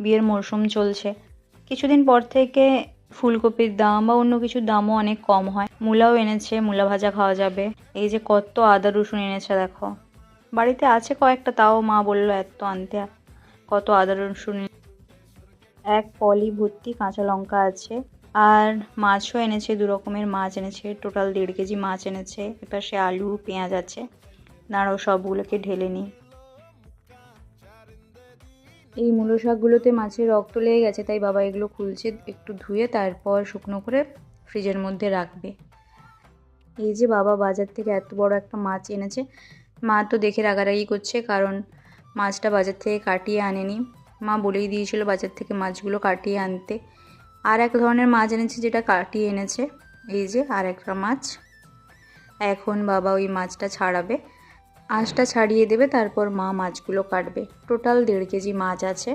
বিয়ের মরশুম চলছে। কিছুদিন পর থেকে ফুলকপির দাম বা অন্য কিছুর দামও অনেক কম হয়। মূলাও এনেছে, মূলা ভাজা খাওয়া যাবে। এই যে কত আদা রসুন এনেছে, দেখো। বাড়িতে আছে কয়েকটা, তাও মা বলল, এত আনতে কত আদা রসুন এক পলি ভর্তি কাঁচা লঙ্কা আছে। আর মাছও এনেছে, দু রকমের মাছ এনেছে। টোটাল দেড় কেজি মাছ এনেছে। এপাশে আলু, পেঁয়াজ আছে। দাঁড়াও, সবগুলোকে ঢেলে নিই। এই মূলো শাকগুলোতে মাছের রক্ত লেগে গেছে, তাই বাবা এগুলো খুলছে একটু ধুয়ে তারপর শুকনো করে ফ্রিজের মধ্যে রাখবে। এই যে বাবা বাজার থেকে এত বড় একটা মাছ এনেছে, মা তো দেখে রাগারাগি করছে কারণ মাছটা বাজার থেকে কাটিয়ে আনেনি। মা বলেই দিয়েছিল বাজার থেকে মাছগুলো কাটিয়ে আনতে। আর এক ধরনের মাছ এনেছে যেটা কাটিয়ে এনেছে, এই যে আর একটা মাছ। এখন বাবা ওই মাছটা ছাড়াবে। আঁশটা ছাড়িয়ে দেবে তারপর মা মাছগুলো কাটবে। টোটাল দেড় কেজি মাছ আছে।